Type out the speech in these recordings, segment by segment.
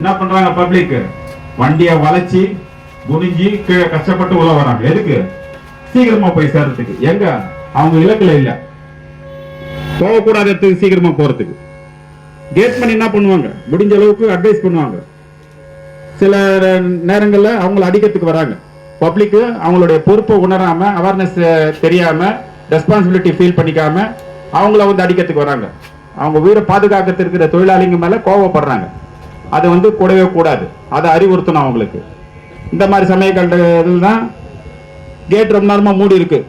என்ன பண்றாங்க பப்ளிக் வண்டியை வளைச்சி குனிஞ்சி கீழே கஷ்டப்பட்டு உள்ள வராங்க. எதுக்கு? சீக்கிரமா போய் சேர்றதுக்கு. எங்க? அவங்க இலக்குல இல்ல. போகக்கூடாத இடத்துக்கு சீக்கிரமா போறதுக்கு. கேட் பண்ணி என்ன பண்ணுவாங்க? முடிஞ்ச அளவுக்கு அட்வைஸ் பண்ணுவாங்க. சில நேரங்களில் அவங்கள அடிக்கிறதுக்கு வராங்க. பப்ளிக்கு அவங்களுடைய பொறுப்பை உணராம அவேர்னஸ் தெரியாம ரெஸ்பான்சிபிலிட்டி ஃபீல் பண்ணிக்காம அவங்கள வந்து அடிக்கிறதுக்கு வராங்க. அவங்க உயிரை பாதுகாக்கிறதுக்கு இருக்கிற தொழிலாளிங்க மேல கோவப்படுறாங்க. அது வந்து கூடவே கூடாது. அதை அறிவுறுத்தணும் அவங்களுக்கு. இந்த மாதிரி சமயங்கள் தான் கேட் ரொம்ப நேரமாக மூடி இருக்கு.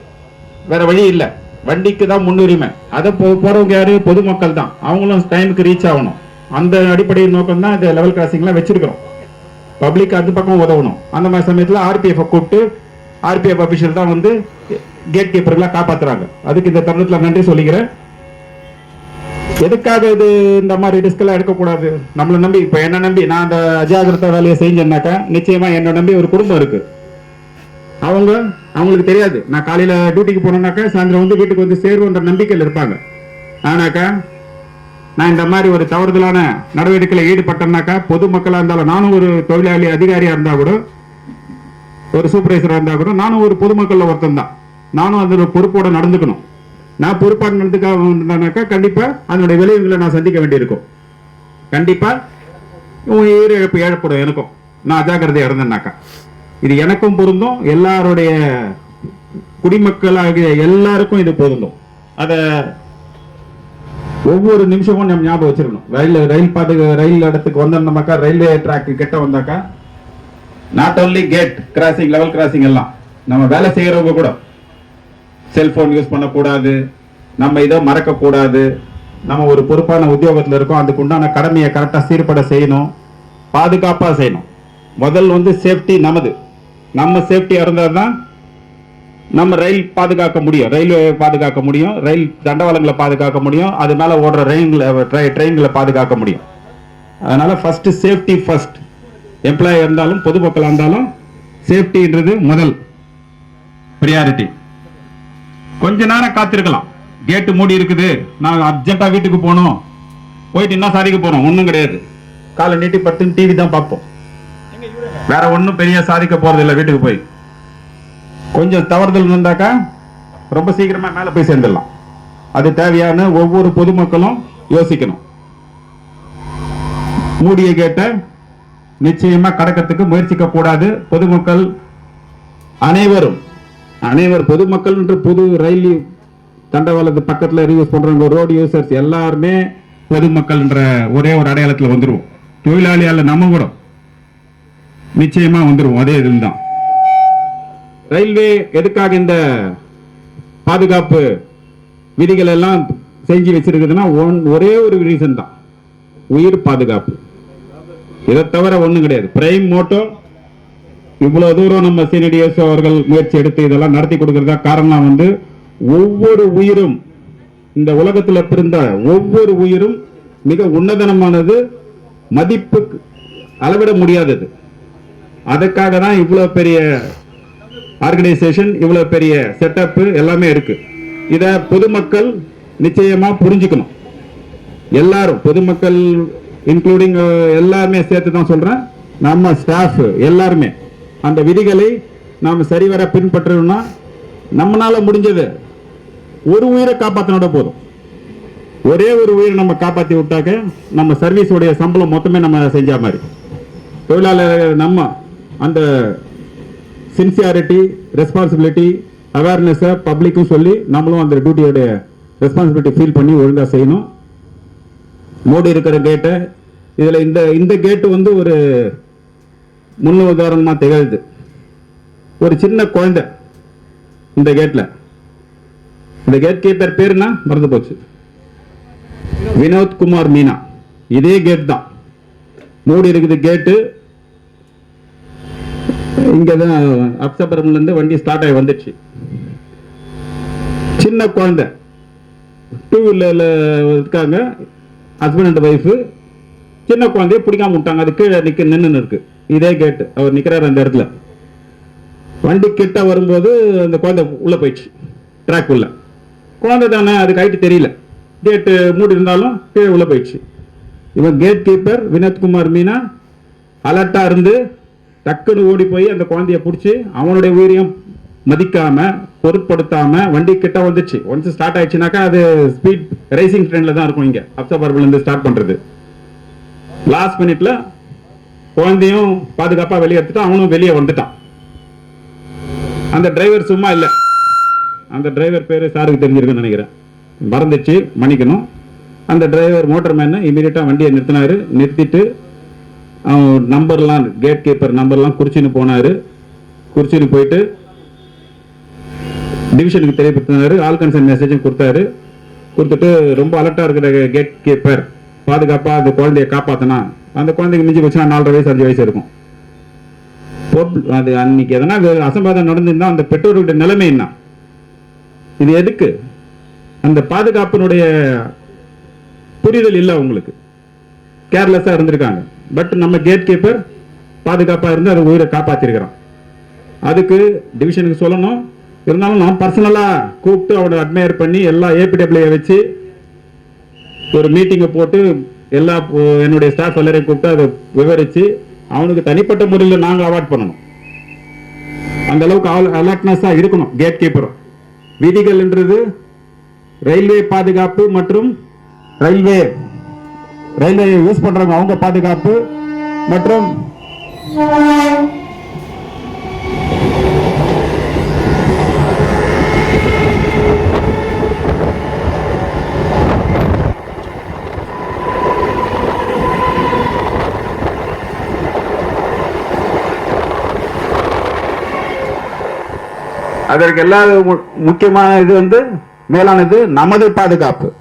வேற வழி இல்லை. வண்டிக்கு தான் முன்னுரிமை. அதை போ- போகிறவங்க யாரு? பொதுமக்கள் தான். அவங்களும் டைமுக்கு ரீச் ஆகணும். அந்த அடிப்படை நோக்கம் தான் இந்த லெவல் கிராசிங்லாம் வச்சிருக்கிறோம். பப்ளிக் அந்த பக்கம் உதவணும். அந்த மாதிரி சமயத்தில் ஆர்பிஎஃப் கூப்பிட்டு ஆர்பிஎஃப் அபிஷியல் தான் வந்து கேட் கீப்பர்களாக காப்பாற்றுறாங்க அதுக்கு இந்த தருணத்தில் நன்றி சொல்லிக்கிறேன். எதுக்காக இது இந்த மாதிரி ரிஸ்க் எல்லாம் எடுக்கக்கூடாது. நம்மளை நம்பி இப்போ என்ன நம்பி நான் அந்த அஜாகிரத வேலையை செஞ்சேன்னாக்கா நிச்சயமா என்னை நம்பி ஒரு குடும்பம் இருக்கு. அவங்க அவங்களுக்கு தெரியாது. நான் காலையில டியூட்டிக்கு போனேன்னாக்கா சாயந்தரம் வந்து வீட்டுக்கு வந்து சேருவோன்ற நம்பிக்கையில் இருப்பாங்க. ஆனாக்கா நான் இந்த மாதிரி ஒரு தவறுதலான நடவடிக்கையில் ஈடுபட்டேன்னாக்கா பொதுமக்களாக இருந்தாலும் நானும் ஒரு தொழிலாளி அதிகாரியாக இருந்தால் கூட ஒரு சூப்பர்வைசராக இருந்தால் கூட நானும் ஒரு பொதுமக்களில் ஒருத்தன் தான். நானும் அதோட பொறுப்போடு நடந்துக்கணும். நான் பொறுப்பாக நடந்துக்காக இருந்தானாக்கா கண்டிப்பாக அதனுடைய விளைவுகளை நான் சந்திக்க வேண்டியிருக்கும். கண்டிப்பாக உயிர் இழப்பு ஏழப்படும் எனக்கும். நான் அஜாக்கிரதையாக இறந்தேன்னாக்கா இது எனக்கும் பொருந்தும் எல்லாருடைய குடிமக்களாகிய எல்லாருக்கும் இது பொருந்தும். அதை ஒவ்வொரு நிமிஷமும் நம்ம ஞாபகம் வச்சிருக்கணும். ரயில் ரயில் பாட்டு ரயில் இடத்துக்கு வந்திருந்தோம்னாக்கா ரயில்வே ட்ராக்கு கிட்ட வந்தாக்கா not only gate crossing level crossing எல்லாம் நம்ம வேலை செய்கிறவங்க கூட செல்போன் யூஸ் பண்ணக்கூடாது. நம்ம இதை மறக்கக்கூடாது. நம்ம ஒரு பொறுப்பான உத்தியோகத்தில் இருக்கோம். அதுக்கு உண்டான கடமையை கரெக்டாக சீர்பட செய்யணும். பாதுகாப்பாக செய்யணும். முதல் வந்து சேஃப்டி நமது. நம்ம சேஃப்டியாக இருந்தால் தான் நம்ம ரயில் பாதுகாக்க முடியும். ரயில்வே பாதுகாக்க முடியும். ரயில் தண்டவாளங்களை பாதுகாக்க முடியும். அது மேலே ஓடுற ரயில்களை ட்ரெயின்களை பாதுகாக்க முடியும். அதனால் ஃபஸ்ட்டு சேஃப்டி ஃபஸ்ட் எம்ப்ளாயி இருந்தாலும் பொதுமக்களாக இருந்தாலும் சேஃப்டின்றது முதல். ப்ரியாரிட்டி கொஞ்ச நேரம் காத்திருக்கலாம். கேட்டு மூடி இருக்குது. நான் அர்ஜென்ட்டா வீட்டுக்கு போகணும். போயிட்டு என்ன சாதிக்க போறோம். ஒன்றும் கிடையாது. காலை நீட்டி படுத்துன்னு டிவி தான் பார்ப்போம். வேற ஒன்றும் பெரிய சாதிக்க போறது இல்லை. வீட்டுக்கு போய். கொஞ்சம் தவறுதல் இருந்தாக்கா ரொம்ப சீக்கிரமா மேலே போய் சேர்ந்துடலாம். அது தேவையான ஒவ்வொரு பொதுமக்களும் யோசிக்கணும். மூடிய கேட்ட நிச்சயமா கடக்கிறதுக்கு முயற்சிக்க கூடாது பொதுமக்கள் அனைவரும் அனைவர் பொதுமக்கள் என்று பொது ரயில் தண்டவாளத்து பக்கத்தில் யூஸ் பண்ணுறவங்க ரோடு யூசர்ஸ் எல்லாருமே பொதுமக்கள் என்ற ஒரே ஒரு அடையாளத்தில் வந்துருவோம். தொழிலாளியால் நம்ம கூட நிச்சயமா வந்துருவோம். அதே இதில் தான் ரயில்வே எதுக்காக இந்த பாதுகாப்பு விதிகள் எல்லாம் செஞ்சு வச்சிருக்குதுன்னா ஒன்- ஒரே ஒரு ரீசன் தான். உயிர் பாதுகாப்பு. இதை தவிர ஒன்றும் கிடையாது. பிரைம் மோட்டோ இவ்வளவு தூரம் நம்ம சினிடிஎஸ் அவர்கள் முயற்சி எடுத்து இதெல்லாம் நடத்தி கொடுக்கறதா காரணம் வந்து ஒவ்வொரு உயிரும் இந்த உலகத்தில் பிறந்த ஒவ்வொரு உயிரும் மிக உன்னதனமானது மதிப்பு அளவிட முடியாதது. அதுக்காக தான் இவ்வளவு பெரிய ஆர்கனைசேஷன் இவ்வளவு பெரிய செட்டப் எல்லாமே இருக்கு. இத பொதுமக்கள் நிச்சயமா புரிஞ்சுக்கணும். எல்லாரும் பொதுமக்கள் இன்க்ளூடிங் எல்லாருமே சேர்த்து தான் சொல்றேன். நம்ம ஸ்டாஃப் எல்லாருமே. அந்த விதிகளை நாம் சரிவர பின்பற்றணும்னா நம்மளால முடிஞ்சது. ஒரு உயிரை காப்பாற்றினோட போதும். ஒரே ஒரு உயிரை நம்ம காப்பாற்றி விட்டாக்க நம்ம சர்வீஸுடைய சம்பளம் மொத்தமே நம்ம செஞ்ச மாதிரி. தொழிலாளர் நம்ம அந்த சின்சியாரிட்டி ரெஸ்பான்சிபிலிட்டி அவேர்னஸை பப்ளிக்கும் சொல்லி நம்மளும் அந்த டியூட்டியோடைய ரெஸ்பான்சிபிலிட்டி ஃபீல் பண்ணி ஒழுங்காக செய்யணும். மோடி இருக்கிற கேட்டை இதில் இந்த இந்த கேட்டு வந்து ஒரு முன் உதாரணமாக திகழ்து. ஒரு சின்ன குழந்தை இந்த கேட்ல இந்த கேட் கீப்பர் பேருனா மறந்து போச்சு. வினோத் குமார் மீனா. இதே கேட் தான். மூடி இருக்குது கேட்டு இங்கே தான் அப்சபுரம்லேருந்து வண்டி ஸ்டார்ட் ஆகி வந்துடுச்சு சின்ன குழந்தை. டூ வீலர்ல இருக்காங்க. ஹஸ்பண்ட் அண்ட் ஒய்ஃபு சின்ன குழந்தைய பிடிக்காம விட்டாங்க. அது கீழே நிற்க நின்று இருக்கு. இதே கேட்டு அவர் நிற்கிறார் அந்த இடத்துல. வண்டி கிட்ட வரும்போது அந்த குழந்தை உள்ள போயிடுச்சு. ட்ராக் உள்ள. குழந்தை தானே அதுக்கு கைட்டு தெரியல. கேட்டு மூடி இருந்தாலும் கீழே உள்ள போயிடுச்சு. இவன் கேட் கீப்பர் வினோத்குமார் மீனா அலர்ட்டா இருந்து டக்குன்னு ஓடி போய் அந்த குழந்தைய பிடிச்சி அவனுடைய உயிரையும் மதிக்காம பொருட்படுத்தாம வண்டி கிட்ட வந்துச்சு. ஒன்ஸ் ஸ்டார்ட் ஆயிடுச்சுனாக்கா அது ஸ்பீட் ரேசிங் ட்ரெயின்ல தான் இருக்கும் இங்க. அப்சர்வர்ல இருந்து ஸ்டார்ட் பண்றது. லாஸ்ட் மினிட்ல குழந்தையும் பாதுகாப்பா வெளியே எடுத்துட்டு அவனும் வெளியே வந்துட்டான். அந்த டிரைவர் சும்மா இல்லை. அந்த டிரைவர் பேரு சாருக்கு தெரிஞ்சிருக்குன்னு நினைக்கிறேன். மறந்துச்சு மன்னிக்கணும். அந்த டிரைவர் மோட்டர் மேன் இமீடியட்டா வண்டியை நிறுத்தினாரு. நிறுத்திட்டு அவன் நம்பர்லாம் கேட் கீப்பர் நம்பர்லாம் குறிச்சின்னு போனாரு. குறிச்சின்னு போயிட்டு டிவிஷனுக்கு தெரியப்படுத்தினாரு. ஆல் கன்சர்ன் மெசேஜும் கொடுத்தாரு. கொடுத்துட்டு ரொம்ப அலர்ட்டா இருக்கிற கேட் கீப்பர் பாதுகாப்பாக அந்த குழந்தைய காப்பாற்றினா அந்த குழந்தைக்கு மிஞ்சி போச்சுன்னா நாலரை வயசு அஞ்சு வயசு இருக்கும். அது அன்னைக்கு எதனா அசம்பாதம் நடந்திருந்தா அந்த பெற்றோர்களுடைய நிலைமை என்ன? இது எதுக்கு? அந்த பாதுகாப்பினுடைய புரிதல் இல்லை அவங்களுக்கு கேர்லெஸ்ஸாக இருந்திருக்காங்க. பட் நம்ம கேட் கீப்பர் பாதுகாப்பாக இருந்து அது உயிரை காப்பாற்றிருக்கிறான் அதுக்கு டிவிஷனுக்கு சொல்லணும். இருந்தாலும் நான் பர்சனலாக கூப்பிட்டு அவனை அட்மையர் பண்ணி எல்லா ஏபிடபிள்யூ வச்சு ஒரு மீட்டிங்கை போட்டு எல்லா என்னுடைய ஸ்டாஃப் எல்லாரையும் கூப்பிட்டு அதை விவரித்து அவனுக்கு தனிப்பட்ட முறையில் நாங்கள் அவார்ட் பண்ணணும். அந்த அளவுக்கு அலர்ட்னஸாக இருக்கணும் கேட் கீப்பரும் விதிகள்ன்றது ரயில்வே பாதுகாப்பு மற்றும் ரயில்வே ரயில்வே யூஸ் பண்ணுறவங்க அவங்க பாதுகாப்பு மற்றும் அதற்கு எல்லா மு- முக்கியமான இது வந்து மேலானது நமது பாதுகாப்பு.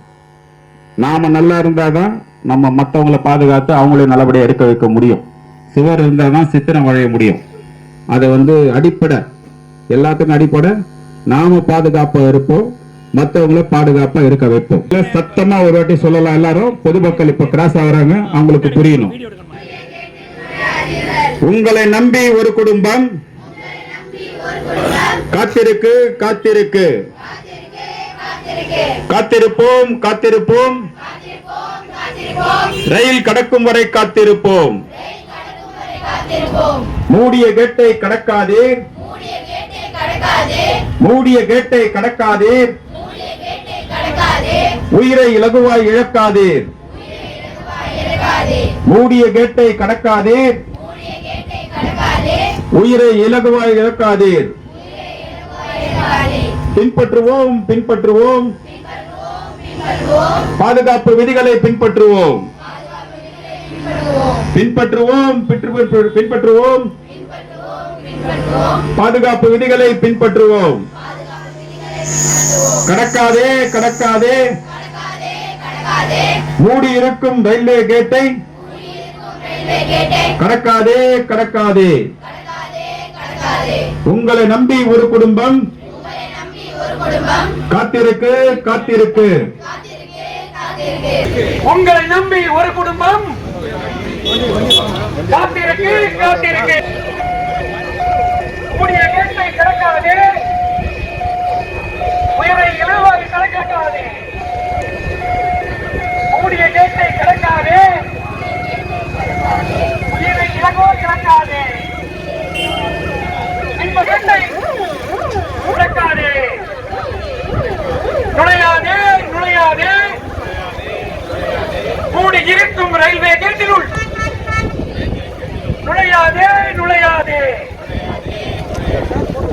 நாம நல்லா இருந்தாதான் நம்ம மத்தவங்களை பாதுகாத்து அவங்களையும் நல்லபடியா எடுக்க வைக்க முடியும். சுவர் இருந்தாதான் சித்திரம் வளைய முடியும். அதை வந்து அடிப்படை. எல்லாத்துக்கும் அடிப்படை. நாம பாதுகாப்பா இருப்போம். மத்தவங்கள பாதுகாப்பா இருக்க வைப்போம். இல்ல சத்தமா ஒரு வாட்டி சொல்லலாம் எல்லாரும். பொதுமக்கள் இப்போ கிராஸ் ஆகுறாங்க. அவங்களுக்கு புரியணும். உங்களை நம்பி ஒரு குடும்பம் காத்திருக்கு காத்திருக்கு. காத்திருப்போம் காத்திருப்போம். ரயில் கடக்கும் வரை காத்திருப்போம். மூடிய கேட்டை கடக்காதே. மூடிய கேட்டை கடக்காதே. உயிரை இலகுவாய் இழக்காதே. மூடிய கேட்டை கடக்காதே. உயிரை இலகுவாய் இழக்காதீர். பின்பற்றுவோம் பின்பற்றுவோம். பாதுகாப்பு விதிகளை பின்பற்றுவோம். பின்பற்றுவோம் பின்பற்றுவோம். பாதுகாப்பு விதிகளை பின்பற்றுவோம். கடக்காதே கடக்காதே. மூடி இருக்கும் ரயில்வே கேட்டை. கடக்காதே கடக்காதே. உங்களை நம்பி ஒரு குடும்பம் காத்திருக்கு காத்திருக்கு. உங்களை நம்பி ஒரு குடும்பம் காத்திருக்கு காத்திருக்கு கூடிய கேட்டை கிடக்காதே உயிரை இலவாய் கிடக்காதே கூடிய கேட்டை கிடக்காதே உயிரை இலகோ கிடக்காதே இந்த கேட்டை கிடக்காதே நுழையாதே நுழையாதே கூடி இருக்கும் ரயில்வே கேட்டினுள் நுழையாதே நுழையாதே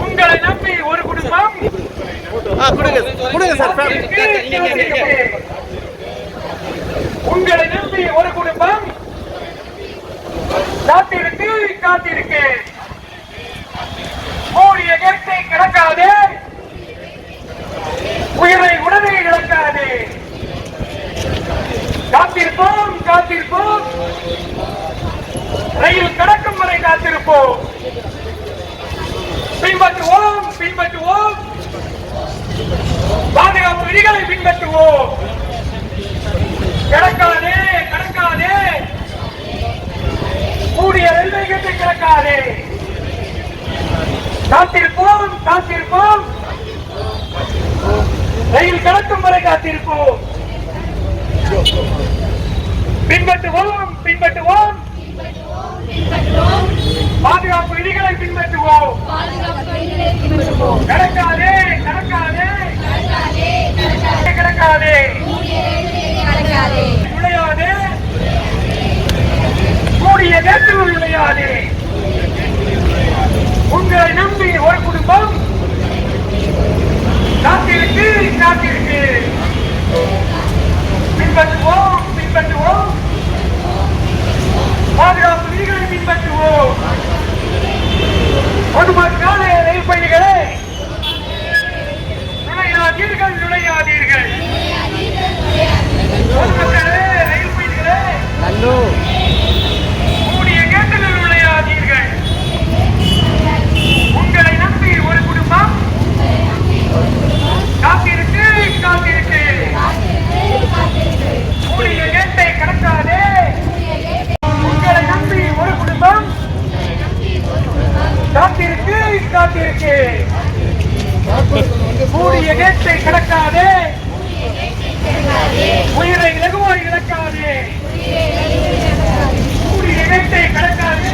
உங்களை நம்பி ஒரு குடும்பம் கொடுங்க கொடுங்க சார் உங்களை நம்பி ஒரு குடும்பம் காத்திருக்கு காத்திருக்கு. மூடிய கேட்டை கிடக்காதே உயிரை உடனே இழக்காதே. காத்திருப்போம் காத்திருப்போம். ரயில் கடக்கும் வரை காத்திருப்போம் பின்பற்றுவோம் பின்பற்றுவோம் பாதுகாப்பு விதிகளை பின்பற்றுவோம் கிடக்காதே கிடக்காதே கூடிய ரயில்வே கேட்டை காத்திருப்போம் காத்திருப்போம். ரயில் கடக்கும் வரை காத்திருப்போம். பின்பற்றுவோம் பின்பற்றுவோம். பாதுகாப்பு விதிகளை பின்பற்றுவோம். கடக்காதே. கடக்காதே. கிடக்காதே கடக்காதே. நுழையாதே கூடிய நேரத்தில் நுழையாதே உங்களை நம்பி ஒரு குடும்பம். காத்திருக்கு காத்திருக்கு. பின்பற்றுவோம் பாதுகாப்பு விதிகளை பின்பற்றுவோம் பொதுமக்களே ரயில் பயணிகளே நுழையாதீர்கள் நுழையாதீர்கள் பொதுமக்களே ரயில் பயணிகளே கூடிய கேட்டுகள் நுழையாதீர்கள் உங்களை நம்பி ஒரு குடும்பம் காத்திருக்கு காத்திருக்கு கூடிய கேட்டை கடக்காதே உங்களை நம்பி ஒரு குடும்பம் காத்திருக்கு. கூடிய கேட்டை கடக்காதே. உயிரை இலகுவாய் இழக்காதே. கூடிய கேட்டை கடக்காதே.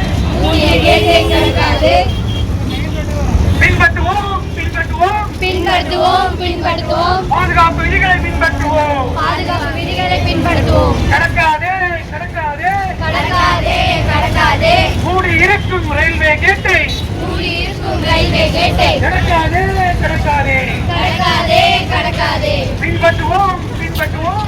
பின்பற்றுவோம் பின்பற்றுவோம். பின்பற்றுவோம் பின்பற்றுவோம். பாதுகாப்பு விதிகளை பின்பற்றுவோம் பாதுகாப்பு விதிகளை பின்பற்றுவோம் கடக்காதே கடக்காதே கடக்காதே கடக்காதே கூடி இருக்கும் ரயில்வே கேட்டை மூடி இருக்கும் ரயில்வே கேட்டை கடக்காதே கடக்காதே கடக்காதே கடக்காதே பின்பற்றுவோம் பின்பற்றுவோம்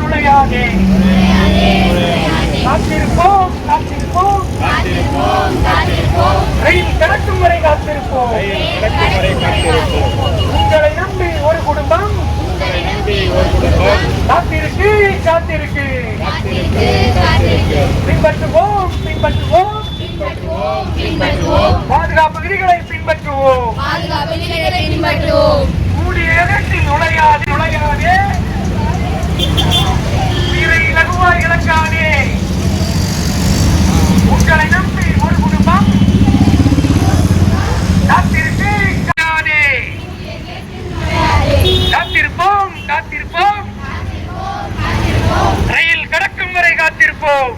நுழையாதே நுழையாதே, நுழையாதே. காத்திருப்போம் காத்திருப்போம் காத்திருப்போம் காத்திருப்போம் ரயில் கடக்கும் வரை காத்திருப்போம் உங்களை நம்பி ஒரு குடும்பம் காத்திருக்கு பின்பற்றுவோம் பின்பற்றுவோம். பாதுகாப்பு விதிகளை பின்பற்றுவோம். கூடிய இடத்தில் நுழையாதே நுழையாதே. உயிரை இலகுவாய் இழக்காதே. உங்களை நம்பி ஒரு குடும்பம் காத்திருக்கு காதே காத்திருப்போம் காத்திருப்போம் ரயில் கடக்கும் வரை காத்திருப்போம்.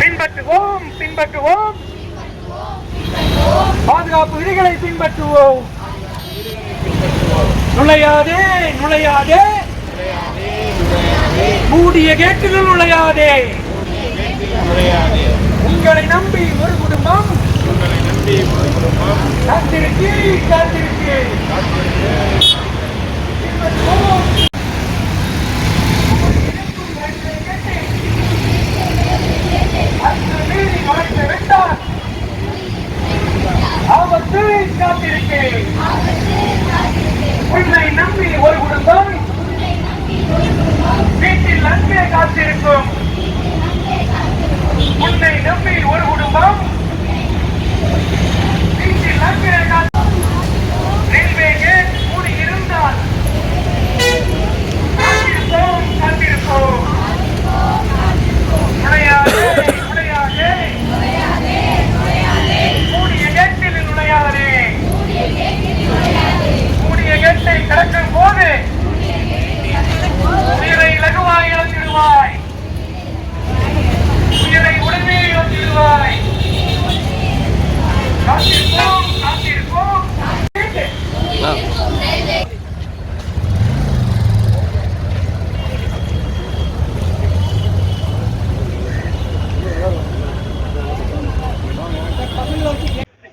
பின்பற்றுவோம் பின்பற்றுவோம். பாதுகாப்பு விதிகளை பின்பற்றுவோம். நுழையாதே நுழையாதே. மூடிய கேட்டுகள் நுழையாதே. உங்களை நம்பி ஒரு குடும்பம். காத்திருக்கு காத்திருக்கு பின்பற்றுவோம். அன்று மீறி நுழைந்து விட்டார் ஆபத்து உன்னை நம்பி ஒரு குடும்பம் வீட்டில் அங்கே காத்திருக்கும். உன்னை நம்பி ஒரு குடும்பம்.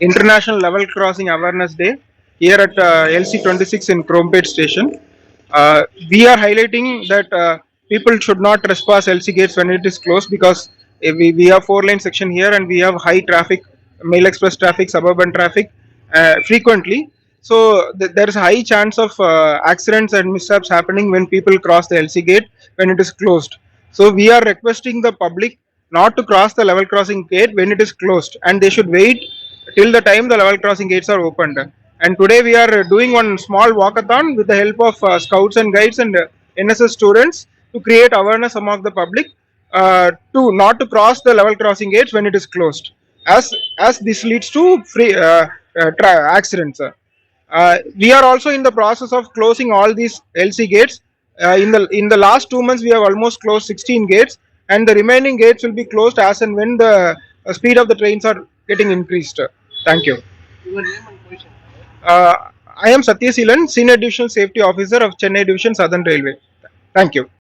International Level Crossing Awareness Day here at uh, LC26 in Chromepet Station. Uh, we are highlighting that uh, people should not trespass LC gates when it is closed because eh, we, we have four lane section here and we have high traffic, mail express traffic, suburban traffic uh, frequently. So th- there is a high chance of uh, accidents and mishaps happening when people cross the LC gate when it is closed. So we are requesting the public not to cross the level crossing gate when it is closed and they should wait till the time the level crossing gates are opened. And today we are doing one small walkathon with the help of uh, scouts and guides and uh, NSS students to create awareness among the public uh, to not to cross the level crossing gates when it is closed. As as this leads to free uh, uh, accidents. Uh, we are also in the process of closing all these LC gates. Uh, in the in the last two months, we have almost closed 16 gates, and the remaining gates will be closed as and when the speed of the trains are getting increased. Thank you. Your name and position. Uh, I am Satya Seelan, Senior Division Safety Officer of Chennai Division Southern Railway. Thank you.